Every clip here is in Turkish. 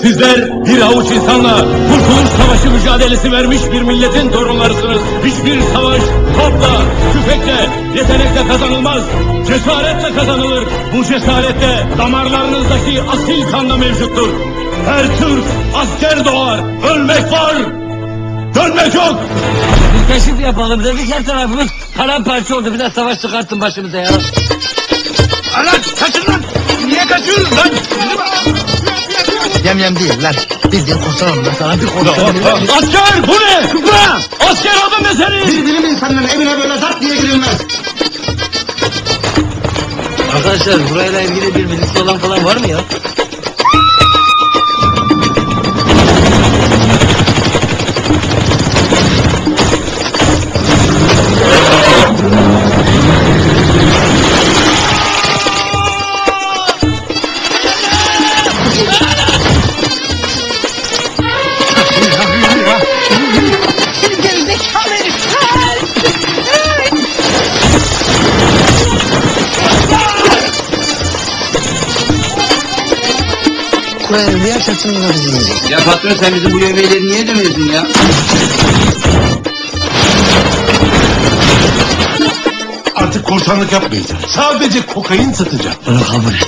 Sizler bir avuç insanla Kurtuluş Savaşı mücadelesi vermiş bir milletin torunlarısınız. Hiçbir savaş topla, tüfekle, yetenekle kazanılmaz. Cesaretle kazanılır. Bu cesarette damarlarınızdaki asil kanla mevcuttur. Her Türk asker doğar. Ölmek var. Dönmek yok. Bir keşif yapalım dedik her tarafımız paramparça oldu. Bir de savaş çıkarttın başımıza ya. Lan kaçın lan. Yem yem değil lan. Bildiğin kurtaralım ben sana bir kurtaralım. Asker bu ne? Kıpra! Asker adı ne senin? Bir bilim insanının evine böyle zart diye girilmez. Arkadaşlar burayla ilgili bir bilgisi olan falan var mı ya? Gerizekalı herif. Da bizi yiyecek. Ya patron sen bizim bu yemeğleri niye demiyorsun ya? Artık korsanlık yapmayacağım. Sadece kokain satacağım. Bunu kabul et.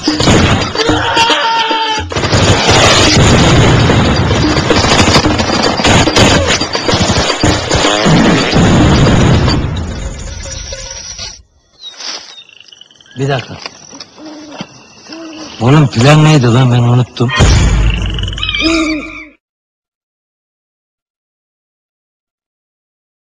Bir dakika. Oğlum plan neydi lan ben unuttum.